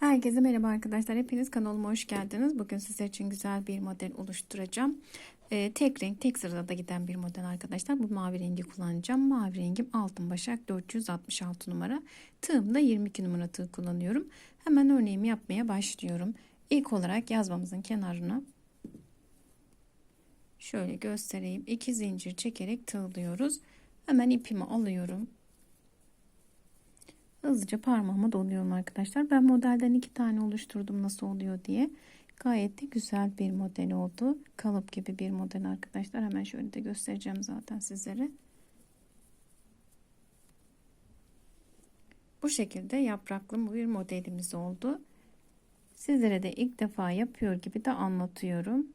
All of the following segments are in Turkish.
Herkese merhaba arkadaşlar. Hepiniz kanalıma hoş geldiniz. Bugün sizler için güzel bir model oluşturacağım. Ee, tek renk, tek sırada da giden bir model arkadaşlar. Bu mavi rengi kullanacağım. Mavi rengim altın başak 466 numara. Tığımda 22 numara tığ kullanıyorum. Hemen örneğimi yapmaya başlıyorum. İlk olarak yazmamızın kenarına şöyle göstereyim. 2 zincir çekerek tığlıyoruz. Hemen ipimi alıyorum. Hızlıca parmağıma doluyorum arkadaşlar. Ben modelden iki tane oluşturdum nasıl oluyor diye. Gayet de güzel bir model oldu. Kalıp gibi bir model arkadaşlar. Hemen şöyle de göstereceğim zaten sizlere. Bu şekilde yapraklı bir modelimiz oldu. Sizlere de ilk defa yapıyor gibi de anlatıyorum.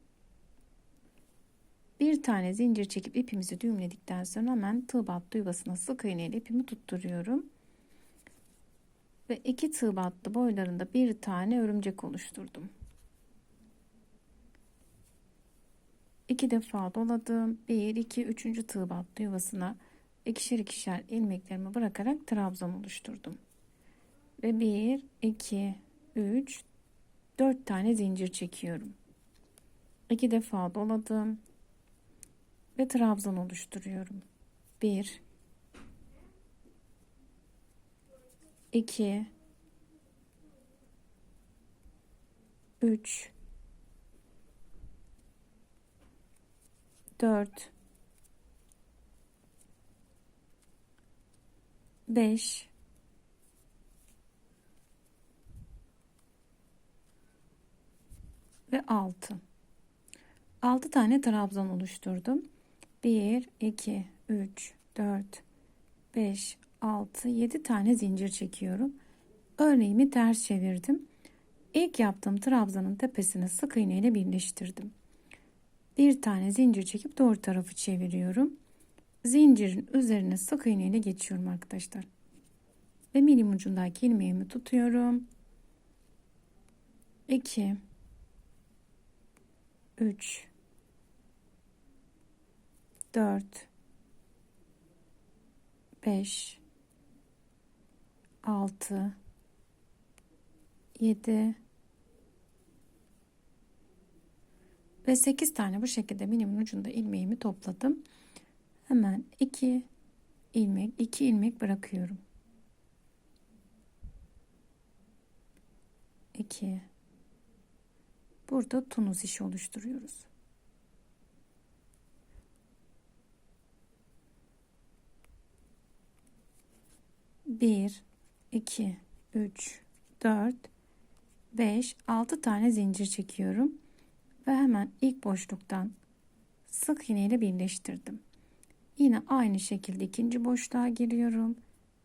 Bir tane zincir çekip ipimizi düğümledikten sonra hemen tığ battı yuvasına sık iğne ile ipimi tutturuyorum ve iki tığ battı boylarında bir tane örümcek oluşturdum. İki defa doladım. Bir, iki, üçüncü tığ battı yuvasına ikişer ikişer ilmeklerimi bırakarak trabzan oluşturdum. Ve bir, iki, üç, dört tane zincir çekiyorum. İki defa doladım ve trabzan oluşturuyorum. Bir, 2 3 4 5 ve 6 6 tane trabzan oluşturdum. 1 2 3 4 5 6 7 tane zincir çekiyorum. Örneğimi ters çevirdim. İlk yaptığım trabzanın tepesine sık iğne ile birleştirdim. Bir tane zincir çekip doğru tarafı çeviriyorum. Zincirin üzerine sık iğne ile geçiyorum arkadaşlar. Ve milim ucundaki ilmeğimi tutuyorum. 2 3 4 5 6 7 ve 8 tane bu şekilde minimin ucunda ilmeğimi topladım. Hemen 2 ilmek 2 ilmek bırakıyorum. 2 Burada tunus işi oluşturuyoruz. Bir, 2, 3, 4, 5, 6 tane zincir çekiyorum. Ve hemen ilk boşluktan sık iğne ile birleştirdim. Yine aynı şekilde ikinci boşluğa giriyorum.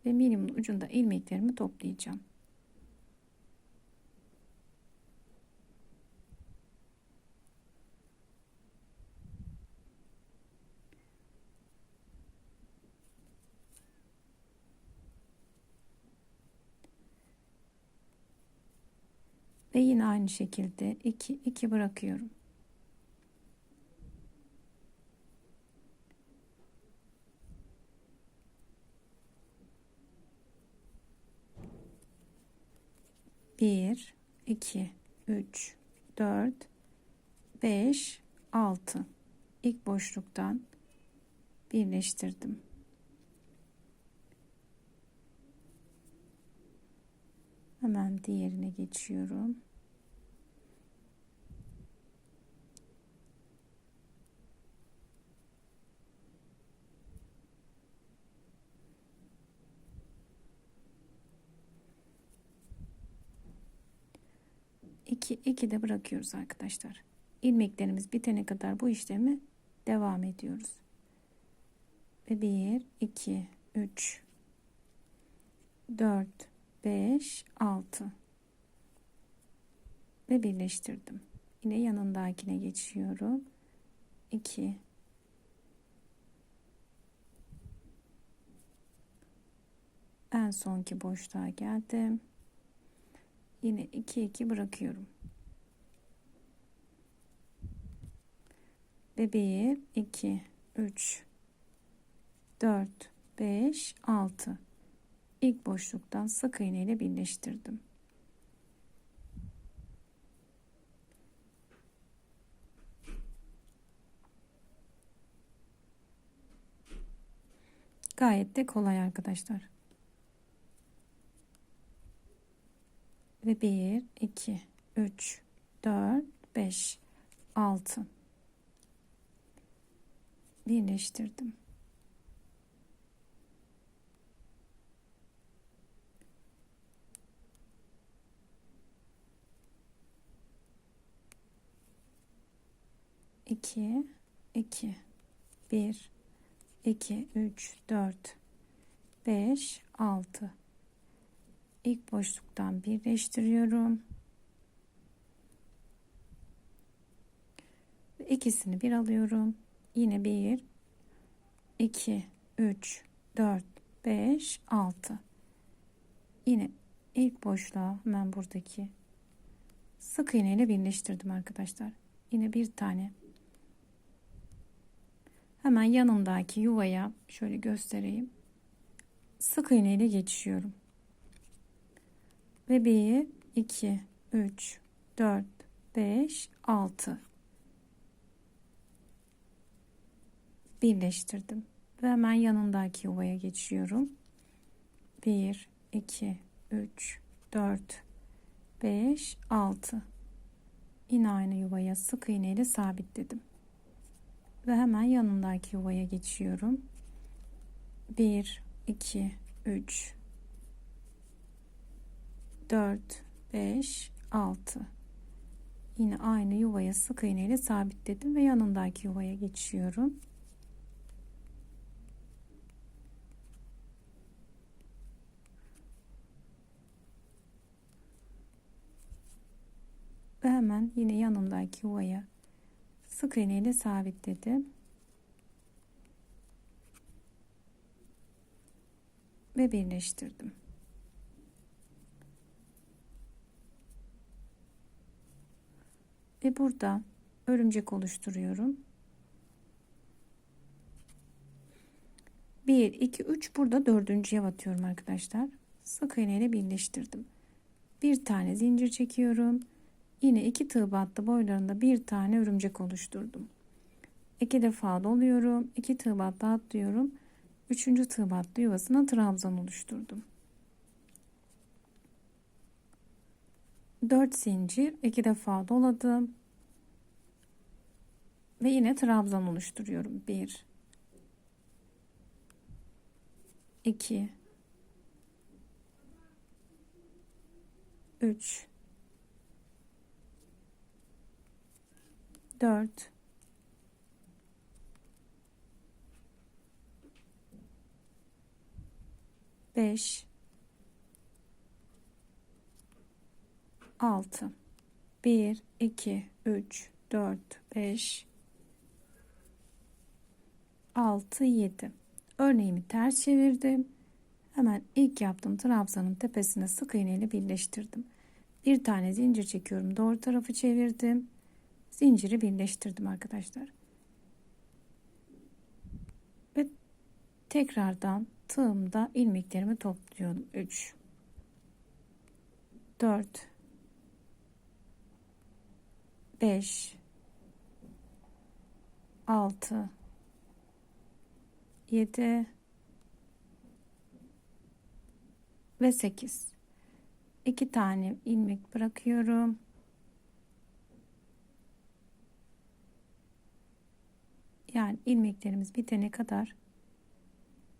Ve minimin ucunda ilmeklerimi toplayacağım. Ve yine aynı şekilde 2 2 bırakıyorum. Bir, iki, üç, dört, beş, altı. İlk boşluktan birleştirdim. Hemen diğerine geçiyorum. İki, iki de bırakıyoruz arkadaşlar. İlmeklerimiz bitene kadar bu işlemi devam ediyoruz. Ve bir, iki, üç, dört, 5 6 ve birleştirdim. Yine yanındakine geçiyorum. 2 En sonki boşluğa geldim. Yine 2 2 bırakıyorum. Ve 1 2 3 4 5 6 ilk boşluktan sık iğne ile birleştirdim. Gayet de kolay arkadaşlar. Ve 1, 2, 3, 4, 5, 6 birleştirdim. İki, iki, bir, iki, üç, dört, beş, altı. İlk boşluktan birleştiriyorum. İkisini bir alıyorum. Yine bir, iki, üç, dört, beş, altı. Yine ilk boşluğa hemen buradaki sık iğne ile birleştirdim arkadaşlar. Yine bir tane hemen yanındaki yuvaya şöyle göstereyim. Sık iğne ile geçiyorum. Ve 1 2 3 4 5 6 birleştirdim ve hemen yanındaki yuvaya geçiyorum. 1 2 3 4 5 6 yine aynı yuvaya sık iğne ile sabitledim. Ve hemen yanındaki yuvaya geçiyorum. 1 2 3 4 5 6 yine aynı yuvaya sık iğne ile sabitledim ve yanındaki yuvaya geçiyorum. hemen yine yanındaki yuvaya sık iğne ile sabitledim. Ve birleştirdim. Ve burada örümcek oluşturuyorum. 1 2 3 burada dördüncüye batıyorum arkadaşlar. Sık iğne ile birleştirdim. Bir tane zincir çekiyorum. Yine iki tığ battı boylarında bir tane örümcek oluşturdum. İki defa doluyorum. iki tığ battı atlıyorum. Üçüncü tığ battı yuvasına trabzan oluşturdum. 4 zincir iki defa doladım. Ve yine trabzan oluşturuyorum. 1 2 3 4 5 6 1 2 3 4 5 6 7 örneğimi ters çevirdim. Hemen ilk yaptığım trabzanın tepesine sık iğne ile birleştirdim. Bir tane zincir çekiyorum. Doğru tarafı çevirdim zinciri birleştirdim arkadaşlar. Ve tekrardan tığımda ilmeklerimi topluyorum. 3 4 5 6 7 ve 8 2 tane ilmek bırakıyorum. Yani ilmeklerimiz bitene kadar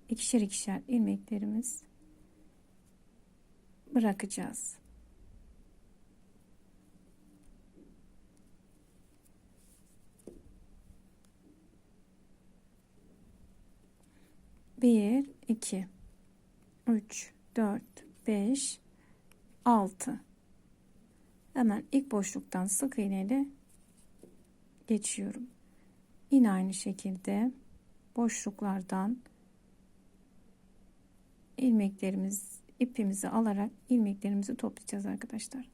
ikişer ikişer ilmeklerimiz bırakacağız. Bir, iki, üç, dört, beş, altı. Hemen ilk boşluktan sık iğneyle geçiyorum. Yine aynı şekilde boşluklardan ilmeklerimiz ipimizi alarak ilmeklerimizi toplayacağız arkadaşlar.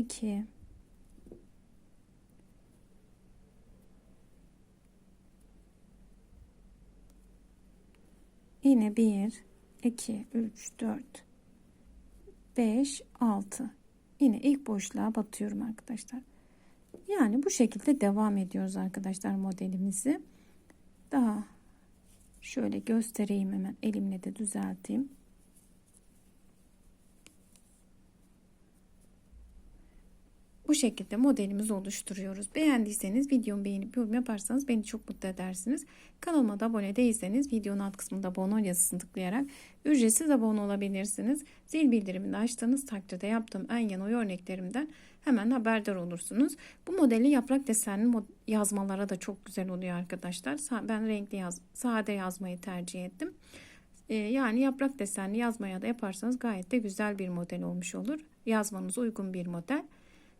2 Yine 1 2 3 4 5 6 Yine ilk boşluğa batıyorum arkadaşlar. Yani bu şekilde devam ediyoruz arkadaşlar modelimizi. Daha şöyle göstereyim hemen elimle de düzelteyim. Bu şekilde modelimizi oluşturuyoruz. Beğendiyseniz videomu beğenip yorum yaparsanız beni çok mutlu edersiniz. Kanalıma da abone değilseniz videonun alt kısmında abone ol yazısını tıklayarak ücretsiz abone olabilirsiniz. Zil bildirimini açtığınız takdirde yaptığım en yeni oy örneklerimden hemen haberdar olursunuz. Bu modeli yaprak desenli yazmalara da çok güzel oluyor arkadaşlar. Ben renkli yaz, sade yazmayı tercih ettim. Ee, yani yaprak desenli yazmaya da yaparsanız gayet de güzel bir model olmuş olur. Yazmanıza uygun bir model.